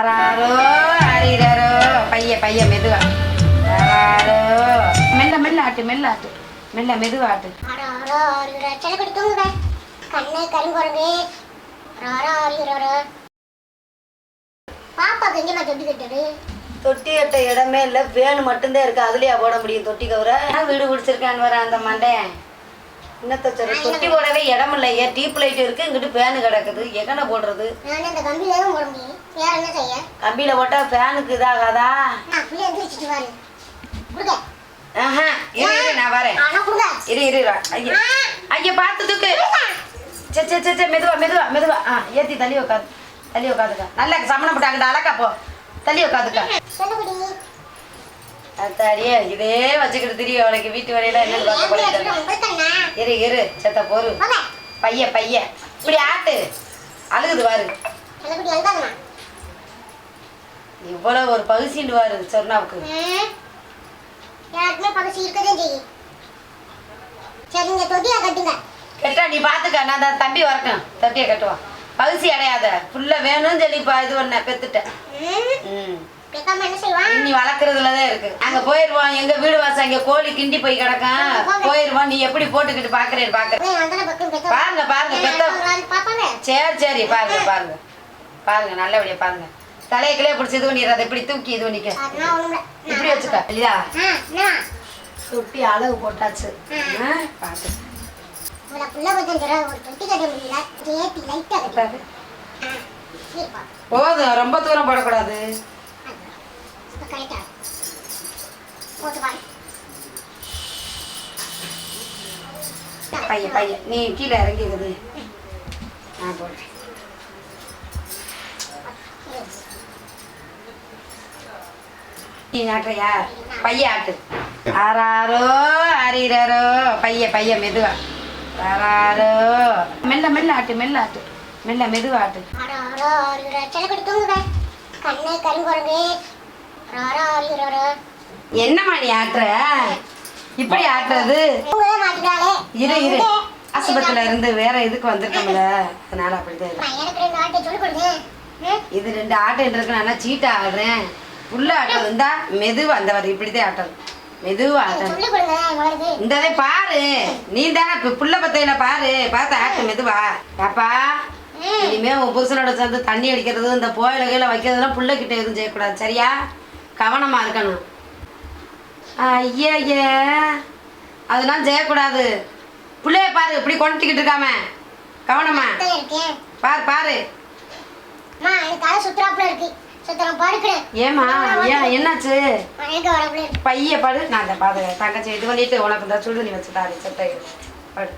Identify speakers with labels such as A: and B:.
A: ஆறாரோ ஆறிறாரோ பைய பைய மெதுவா. ஆறாரோ மெல்ல மெல்ல ஆட்டு மெல்ல ஆட்டு. மெல்ல மெதுவா ஆட்டு.
B: ஆறாரோ ஆறுகிற செலக்கடி தூங்குங்க. கண்ணு கருங்குரங்கு ஆறாரோ ஆறுகிறோ பாப்பாக்கு எங்கேம்மா தொட்டி கட்டுறது?
A: தொட்டி கட்ட இடமே இல்லை. வேணு மட்டும்தான் இருக்கு. அதுலயா போட முடியும் தொட்டி கவுர? வீடு பிடிச்சிருக்கான்னு வர அந்த மண்டேன் என்னத்த சொல்ற தொட்டி போடவே இடம் இல்லையே டீப் லைட் இருக்கு இங்கிட்டு ஃபேனு கிடக்குது. எங்கன போடுறது?
B: நான் இந்த கம்பியில தான் போட முடியும். வேற என்ன செய்ய?
A: கம்பியில போட்டா ஃபேனுக்கு இதாகாதா?
B: நான் பிள்ளை எந்திரிச்சிட்டு வாரு கொடுங்க
A: ஆஹா இரு இரு நான் வரேன். இரு இரு. ஐயா. ஐயா பார்த்து தூக்கு. சே சே சே சே மெதுவா மெதுவா மெதுவா. ஆ ஏத்தி தள்ளி உட்காது தள்ளி உட்காந்துக்க நல்லா சமணம் போட்டாங்கடா அழகா போ. தள்ளி உட்காந்துக்க
B: செல்லக்குடி
A: அத்தாடியே இதே வச்சுக்கிட்டு திரிய அவளுக்கு வீட்டு வேலையில
B: அண்ணா
A: இரு இரு செத்த போரு. பைய பைய. இப்படி ஆட்டு. அழுகுது வாரு இவ்வளவு ஒரு பகுசிண்டு வாரு சொர்ணாவுக்கு.
B: யாருக்குமே பகசி இருக்கதான் செய்யும் சரிங்க தொட்டியா கட்டுங்க.
A: கெட்டா நீ பாத்துக்க. நான் அந்த தம்பி வரட்டும். தொட்டியை கட்டுவான். பகுசி அடையாத. புள்ள வேணும்னு சொல்லி இது பண்ண பெத்துட்டேன்
B: ம்.
A: நீ வளர்க்குறதுல தான் இருக்கு. அங்க போயிருவோம் எங்க வீடு வாசம் அங்க கோழி கிண்டி போய் கிடக்கும் போயிருவோம் நீ எப்படி போட்டுக்கிட்டு பாக்குறேன். பாக்குறேன் பாருங்க பாருங்க பெத்த சரி சரி பாருங்க பாருங்க. பாருங்க நல்லபடியா பாருங்க. தலையக்கிலே பிடிச்சி இது பண்ணிடுறத இப்படி தூக்கி இது பண்ணிக்க. இப்படி வச்சுக்க இல்லையா? தொட்டி அளவு போட்டாச்சு. பாத்து. போதும் ரொம்ப தூரம் போடக்கூடாது.
B: போட்டு பாரு
A: பையன் பையன். நீ கீழே இறங்கிக்குது நான் போடுறேன். நீ ஆட்டுறியா பைய ஆட்டு. ஆறாரோ ஆறீரோ பைய பைய மெதுவா. ஆறாரோ. மெல்ல மெல்ல ஆட்டு மெல்ல ஆட்டு. மெல்ல மெதுவா ஆட்டு.
B: கண்ணு கருங்குரங்கு ஆறாரோ ஆறுகிறோ
A: என்னம்மா நீ ஆட்டுற? இப்படி ஆட்டுறது? இரு இரு. ஆஸ்பத்திரியில இருந்து வேற இதுக்கு வந்திருக்கோம்ல. அதனால அப்படிதான் இது ரெண்டு ஆட்டுன்றது நான் சீட்டா ஆடுறேன்? புள்ள ஆட்டம் இருந்தா மெதுவா அந்த வர இப்படிதான் ஆட்டம் மெதுவா ஆட்டணும்.
B: சொல்லி
A: பாரு. நீ தானே புள்ள பத்தையில பாரு. பார்த்து ஆட்டு மெதுவா. பாப்பா இனிமே உன் புருஷனோட சேர்ந்து தண்ணி அடிக்கிறது இந்த போயில கீழே வைக்கிறதுலாம் புள்ள கிட்ட எதுவும் செய்யக்கூடாது. சரியா? கவனமா இருக்கணும். ஐயா ஐயா. அதெல்லாம் செய்யக்கூடாது. புள்ளைய பாரு இப்படி கொண்டுக்கிட்டு இருக்காம. கவனமா. பாரு பாரு. ஏமா ஏன் என்னாச்சு? பைய படு நான் அந்த தங்கச்சி இது பண்ணிட்டு உனக்கு இந்த சுடு நீ வச்சு தாடி செத்த படு.